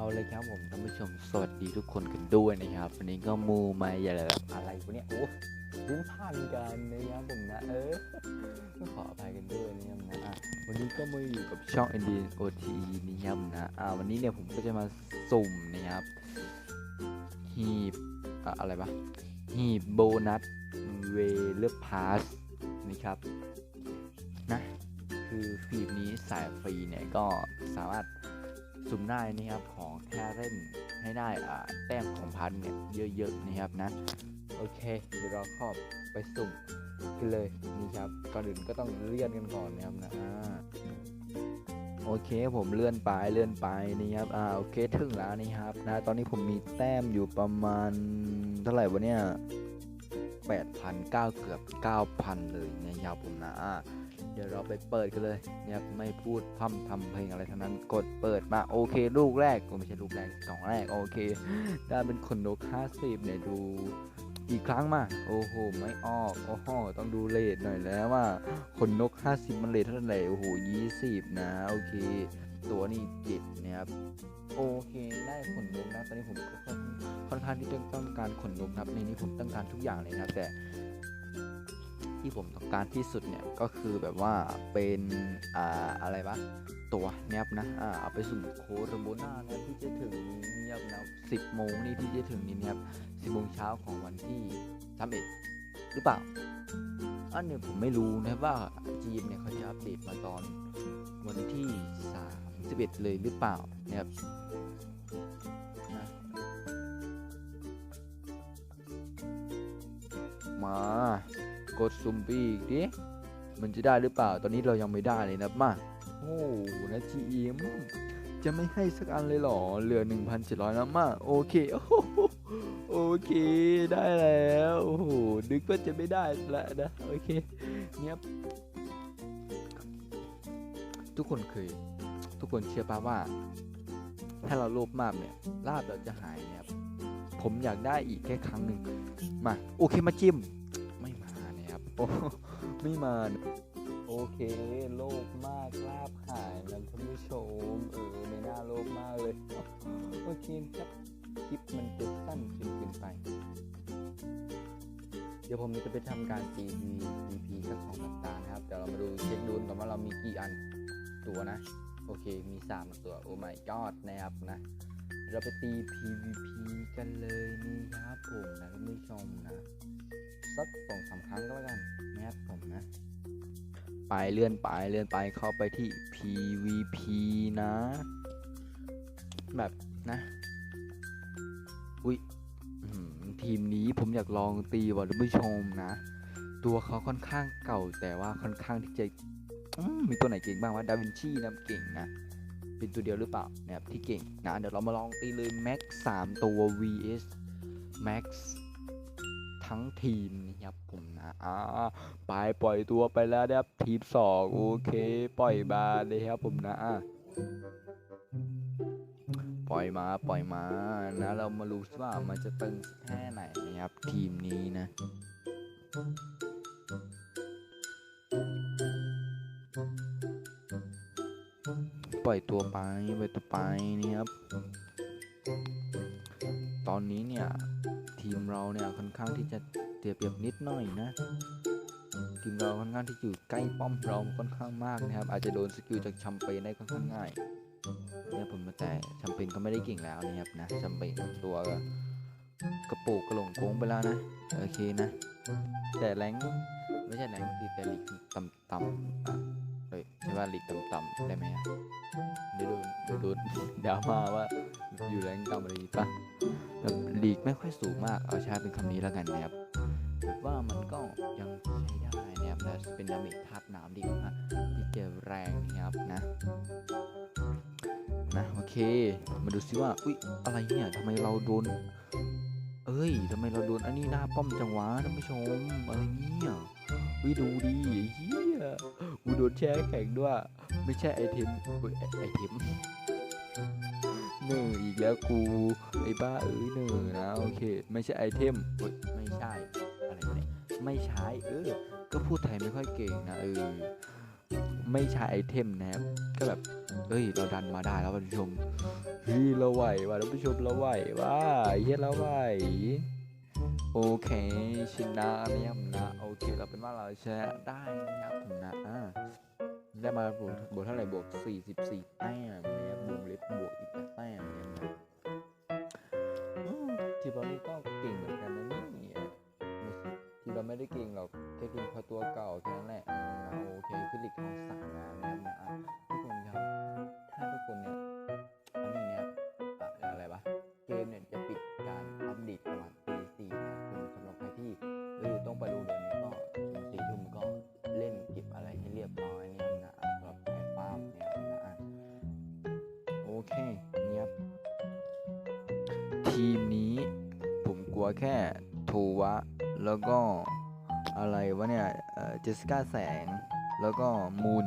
เอาเลยครับผมท่านผู้ชมสวัสดีทุกคนกันด้วยนะครับ วันนี้ก็มูมาอย่าแบบอะไรวะเนี่ยโอ้ลิ้นพันกันนะครับผมนะเออก็ขออภัยกันด้วยนะครับนะวันนี้ก็มาอยู่กับช่อง n d o t นะครับนะอ่าวันนี้เนี่ยผมก็จะมาสุ่มนะครับหีบอะไรปะหีบโบนัสเวล์พาสนะครับนะคือฟีบนี้สายฟรีเนี่ยก็สามารถ สุ่มได้นะครับของแค่เล่นให้ได้อ่าแต้มของพันเนี่ยเยอะๆนะครับนะโอเคเดี๋ยวเราเข้าไปสุ่มกันเลยนี่ครับก่อนอื่นก็ต้องเลื่อนกันก่อนนะครับนะอ่าโอเคผมเลื่อนไปเลื่อนไปนี่ครับอ่าโอเคถึงแล้วนี่ครับนะตอนนี้ผมมีแต้มอยู่ประมาณเท่าไหร่วะเนี่ย8,000 9เกือบ9,000 เลยนะครับผมนะอ่า ดี๋ยวเราไปเปิดกันเลยเนี่ยไม่พูดพร่ำทำเพลงอะไรทั้งนั้นกดเปิดมาโอเคลูกแรกก็ไม่ใช่ลูกแรกสองแรกโอเคได้เป็นขนนก50เนี่ยดูอีกครั้งมาโอ้โหไม่ออกโอ้โหต้องดูเลทหน่อยแล้วว่าขนนก 50 มันเลทเท่าไหร่โอ้โห20 นะ โอเค ตัวนี้จิตนะครับโอเคได้ขนนกนะตอนนี้ผมค่อนข้างที่จะต้องการขนนกนะครับในนี้ผมต้องการทุกอย่างเลยนะแต่ ที่ผมต้องการที่สุดเนี่ยก็คือแบบว่าเป็นอ่าอะไรวะตัวเนี้ยนะอ่าเอาไปสุ่มโคโรโบนานะที่จะถึงนี้เนี่ยนะสิบโมงนี่ที่จะถึงนี้เนี่ยสิบโมงเช้าของวันที่สามเอ็ดหรือเปล่าอันเนี่ยผมไม่รู้นะว่าจีนเนี่ยเขาจะอัปเดตมาตอนวันที่สามสิบเอ็ดเลยหรือเปล่านี่ยนะมา กดซุมบี้อีกดิ มันจะได้หรือเปล่า ตอนนี้เรายังไม่ได้เลยนะมา โอ้นะจีเอ็มจะไม่ให้สักอันเลยหรอ เหลือ 1,700นะมาโอเค โอเค ได้แล้ว โอ้โห นึกว่าจะไม่ได้แล้วนะ โอเคเงียบทุกคนเคย ทุกคนเชื่อป่าว่า ถ้าเราโลภมากเนี่ย ลาบเราจะหายเนี่ยผมอยากได้อีกแค่ครั้งหนึ่งมา โอเคมาจิ้ม ไม่มาโอเคโลภมากลาบหายนะท่านผู้ชมเออไม่น่าโลภมากเลยโอเคครับคลิปมันจะสั้นจนเกินไป เดี๋ยวผมจะไปทำการ CP CP สักของสัปดานะครับเดี๋ยวเรามาดูเช็คดูกันว่าเรามีกี่อันตัวนะ โอเคมี 3 ตัวโอ้ my god นะครับนะ เราไปตี PVP กันเลยนี่ครับผมนะท่านผู้ชมนะ สักสองสาครั้งก็แล้วกันนะครับผมนะ ไปเลื่อนไปเลื่อนไปเข้าไปที่ PVP นะ แบบนะ อุ้ยทีมนี้ผมอยากลองตีว่ะท่านผู้ชมนะ ตัวเขาค่อนข้างเก่าแต่ว่าค่อนข้างที่จะมีตัวไหนเก่งบ้างวะดาวินชีนะเก่งนะ เป็นตัวเดียวหรือเปล่านะครับที่เก่งนะ เดี๋ยวเรามาลองตีเลยแม็กสามตัว vs max ทั้งทีมนะครับผมนะอ่าไปปล่อยตัวไปแล้วนะครับทีมสองโอเคปล่อยมาเลยครับผมนะอะปล่อยมาปล่อยมานะเรามารู้ว่ามันจะตึงแค่ไหนนะครับทีมนี้นะปล่อยตัวไปปล่อยตัวไปนี่ครับ ตอนนี้เนี่ย ทีมเราเนี่ยค่อนข้างที่จะเสียเปรียบนิดหน่อยนะ ทีมเราค่อนข้างที่อยู่ใกล้ป้อมเราค่อนข้างมากนะครับ อาจจะโดนสกิลจากแชัมเปญได้ค่อนข้างง่ายเนี่ยผมแต่แชัมเปญก็ไม่ได้เก่งแล้วนะครับนะแชัมเปญตัวกระปรงกระหลงโค้งไปแล้วนะโอเคนะ แต่แรงไม่ใช่แรงที่แต่ลีกต่ำๆอะเฮ้ยใช่ว่าลีกต่ำๆได้ไหมเดี๋ยวโดนเดี๋ยวโดนดราม่าว่าอยู่แรงต่ำอะไรอย่างงี้ปะ แบบลีกไม่ค่อยสูงมากเอาใช้เป็นคำนี้แล้วกันนะครับแบบว่ามันก็ยังใช้ได้นะครับและเป็นดาเมจธาตุน้ำดีมากที่จะแรงนะครับนะนะโอเค มาดูซิว่าอุ๊ยอะไรเนี่ยทำไมเราโดน เอ้ยทำไมเราโดนอันนี้หน้าป้อมจังหวะท่านผู้ชมอะไรเนี่ยวิดูดีไอ้เฮียกูโดนแช่แข็งด้วย ไม่ใช่ไอเทมไอไอเทม เนออีกแล้วกู ไอ้บ้าเอ้ยเนอนะโอเค ไม่ใช่ไอเทมเฮ้ยไม่ใช่ อะไรเนี่ยไม่ใช้เออ ก็พูดไทยไม่ค่อยเก่งนะเออไม่ใช้ไอเทมนะครับก็แบบเอ้ย เราดันมาได้แล้วท่านผู้ชมเฮ้ยเราไหวว่ะท่านผู้ชมเราไหวว่าเฮ้ยเราไหวโอเคชนะเนะครับนะโอเค เราเป็นว่าเราชนะได้นะครับผมนะอ่า ได้มาบวกบวกเท่าไหร่บวก44แต้มเนี่ยบวกเล็บบวกอีกแต้มนะครับนะอืมทีบอลนี่ก็เก่งเหมือนกันนะนี่ทีเราไม่ได้เก่งหรอกแค่เพียงพอตัวเก่าแค่นั้นแหละโอเคคือหลีกของสามแล้วนะครับนะอะทุกคนครับถ้าทุกคนเนี่ย แค่โทวะ แล้วก็อะไรวะเนี่ยเจสกาแสง แล้วก็มูน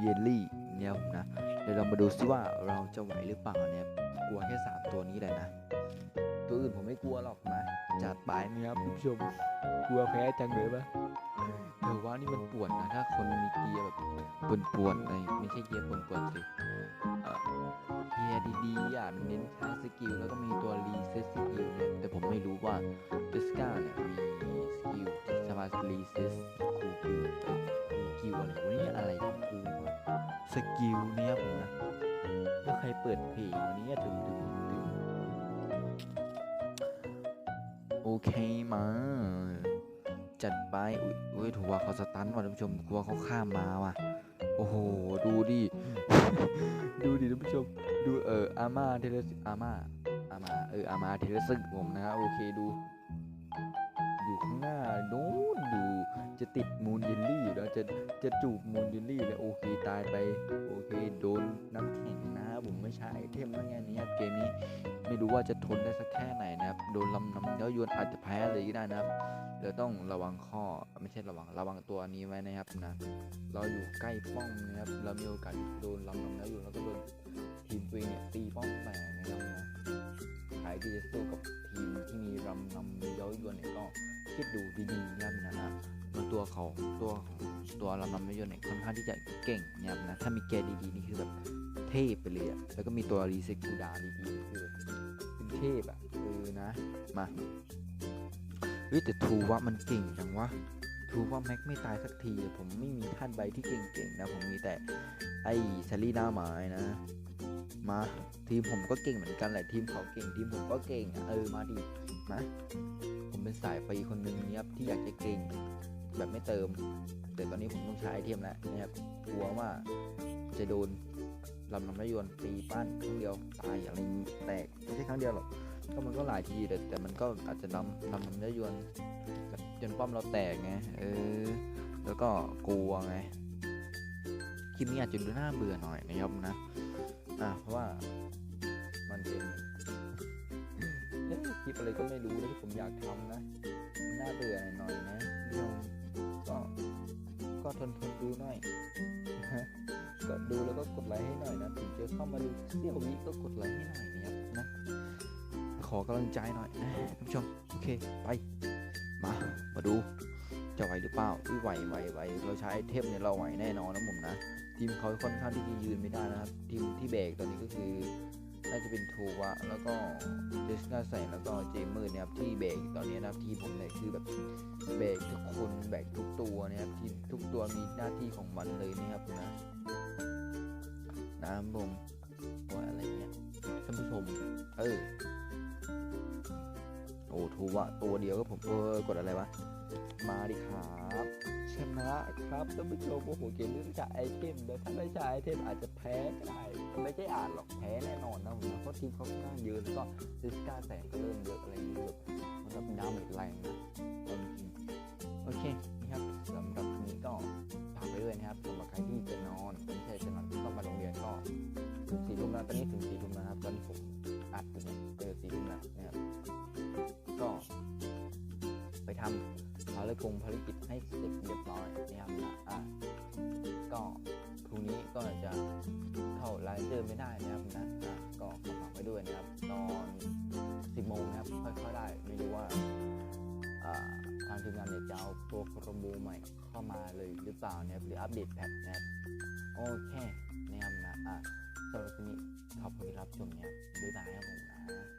เยลลี่เนี่ยนะเดี๋ยวเรามาดูซิว่าเราจะไหวหรือเปล่าเนี่ยกลัวแค่ 3 ตัวนี้เลยนะ ตัวอื่นผมไม่กลัวหรอกมาจัดไปนะครับคุณผู้ชมกลัวแพ้จังเลยปะเออว่านี่มันปวดนะถ้าคนมีเกียร์แบบปวนปวนๆเลยไม่ใช่เกียร์ปวนปวนๆสิเกียร์ดีๆอะมันเน้นใช้สกิลแล้วก็มีตัวรีเซ็ตสกิ รู้ว่าเจสกาเนี่ยมีสกิลที่สามารถรีเซ็ตคูคิวคูคิวอะไรวะเนี่ยอะไรของคูวะสกิลเนี่ยผมนะถ้าใครเปิดเพลงวันนี้ถึงถึงถึงโอเคมาจัดไปอุ้ยถูกว่าเขาสตันว่ะท่านผู้ชมกลัวเขาข้ามมาว่ะ โอ้โห ดูดิ ดูดิท่านผู้ชม ดูเอออาม่าเทเลสอาม่า มาเอออามาเทเลสึกผมนะฮะโอเคดู อยู่ข้างหน้าโน้นดูจะติดมูนเยลลี่อยู่แล้วจะจะจูบมูนเยลลี่เลยโอเคตายไปโอเคโดนน้ำแข็งนะครับผมไม่ใช่ไอเทมแล้วไงเนี้ยเกมนี้ไม่รู้ว่าจะทนได้สักแค่ไหนนะครับโดนลำน้ำเย้ายวนอาจจะแพ้เลยก็ได้นะครับเดี๋ยวต้องระวังข้อไม่ใช่ระวังระวังตัวนี้ไว้นะครับนะเราอยู่ใกล้ป้อมนะครับเรามีโอกาสโดนลำน้ำเย้ายวนแล้วก็โดนทีมตัวเองเนี่ย ที่จะสู้กับทีมที่มีลำน้ำเย้ายวนเนี่ยก็คิดดูดีๆนะครับนะนะแล้วตัวเขาตัวตัวลำนำไม่ยนต์เนี่ยค่อนข้างที่จะเก่งนะครับนะถ้ามีแกดีๆนี่คือแบบเทพไปเลยอะแล้วก็มีตัวรีเซ็กกูดาดีๆคือเป็นเทพอะเออนะมาเฮ้ยแต่ทูวะมันเก่งจังวะทูวะแม็กไม่ตายสักที ผมไม่มีท่านใบที่เก่งๆนะผมมีแต่ไอ้ซารีหน้าไม้นะ มาทีมผมก็เก่งเหมือนกันแหละทีมเขาเก่งทีมผมก็เก่งเออมาดิมาผมเป็นสายฟรีคนหนึ่งนะครับที่อยากจะเก่งแบบไม่เติม แต่ตอนนี้ผมต้องใช้ไอเทมแล้วนะครับกลัวว่าจะโดนลำน้ำระยวนตีปั้นครั้งเดียวตายอะไรอย่างงี้แตกไม่ใช่ครั้งเดียวหรอกก็มันก็หลายทีแต่แต่มันก็อาจจะลำลำน้ำระยวนจนป้อมเราแตกไงเออแล้วก็กลัวไงคลิปนี้อาจจะดูน่าเบื่อหน่อยนะครับนะ อะเพราะว่ามันเป็นเอ๊ะคลิปอะไรก็ไม่รู้นะที่ผมอยากทำนะน่าเบื่อหน่อยนะพี่น้องก็ก็ทนทนดูหน่อยนะก็ดูแล้วก็กดไลค์ให้หน่อยนะถึงจะเข้ามาดูเสี่ยววิก็กดไลค์ให้หน่อยนะครับนะขอกำลังใจหน่อยนะท่านผู้ชมโอเคไป มามาดูจะไหวหรือเปล่าอุ้ยไหวไหวไหวเราใช้ไอเทมเนี่ยเราไหวแน่นอนนะผมนะ ทีมเขาค่อนข้างที่จะยืนไม่ได้นะครับ ทีมที่เบรกตอนนี้ก็คือน่าจะเป็นทูวะแล้วก็เจสกาใส่แล้วก็เจมืดนะครับที่เบรกตอนนี้นะครับที่ผมเนี่ยคือแบบเบรกทุกคนแบกทุกตัวนะครับที่ทุกตัวมีหน้าที่ของมันเลยนะครับนะน้ำผมว่าอะไรเงี้ยท่านผู้ชมเออโอ้ทูวะตัวเดียวก็ผมเออกดอะไรวะมาดิครับ ครับท่านผู้ชมโอ้โหเกมนี้จะไอเทมเดี๋ยวถ้าไม่ใช่ไอเทมอาจจะแพ้ก็ได้ไม่ใช่อ่านหรอกแพ้แน่นอนนะผมนะเพราะทีมเขาค่อนข้างเยอะแล้วก็ซิสกาแสงก็เริ่มเยอะอะไรอย่างเงี้ยแบบมันแบบดาเมจแรงนะเอาจริงๆโอเคนี่ครับสำหรับนี้ก็ฝากไปด้วยนะครับสำหรับใครที่จะนอนไม่ใช่จะนอนต้องมาโรงเรียนก็ถึงสี่ทุ่มแล้วตอนนี้ถึงสี่ทุ่มแล้วครับตอนนี้ผมอัดอยู่เนี่ยเจอสี่ทุ่มแล้วนะครับก็ไปทำ ภารกงภารกิจให้เสร็จเรียบร้อยนะครับนะอะก็พรุ่งนี้ก็จะเข้ารายเดิมไม่ได้นะครับนะอะก็ขอฝากไว้ด้วยนะครับ ตอน10โมงนะครับค่อยๆได้ไม่รู้ว่าอ่าทางทีมงานเนี่ยจะเอาตัวโครโมใหม่เข้ามาเลยหรือเปล่านะครับหรืออัปเดตแพทนะครับโอเคนะครับนะอะสำหรับวันนี้ขอบคุณที่รับชมเนี่ยบ๊ายบายครับผม